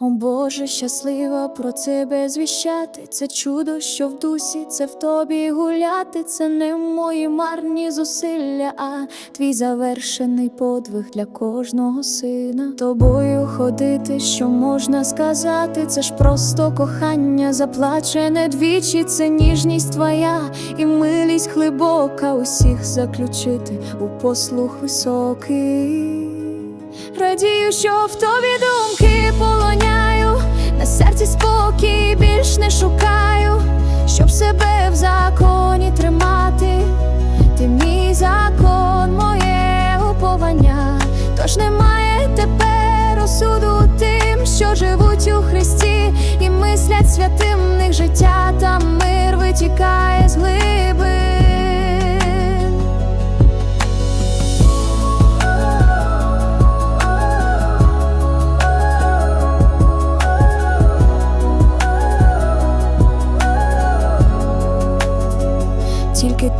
О Боже, щаслива про тебе звіщати. Це чудо, що в дусі, це в тобі гуляти. Це не мої марні зусилля, а твій завершений подвиг для кожного сина. Тобою ходити, що можна сказати, це ж просто кохання, заплачене двічі, це ніжність твоя і милість глибока усіх заключити у послух високий. Радію, що в тобі думки полоняю, на серці спокій більш не шукаю, щоб себе в законі тримати. Ти мій закон, моє уповання, тож немає тепер осуду тим, що живуть у Христі, і мислять святим в них життя, та мир витікає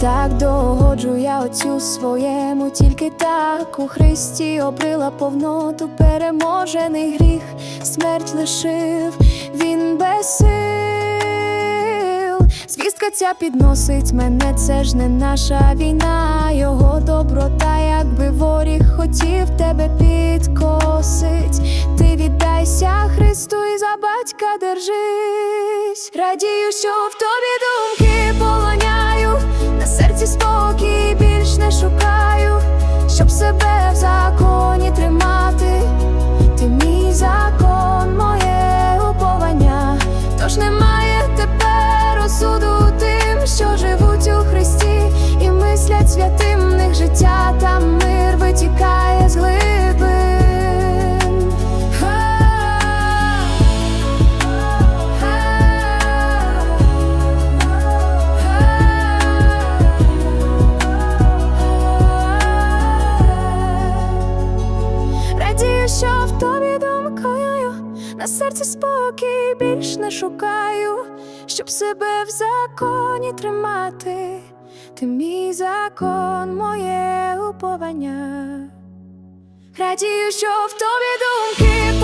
так догоджу я отцю своєму, тільки так у Христі обрила повноту, переможений гріх, смерть лишив, він без сил. Звістка ця підносить мене, це ж не наша війна, його доброта, якби воріг хотів тебе підкосить. Ти віддайся Христу і за батька держись. Радію, що в тобі думки полоняю, на серці спокій більш не шукаю, щоб себе в законі тримати. На серці спокій більш не шукаю, щоб себе в законі тримати. Ти мій закон, моє уповання. Радію, що в тобі думки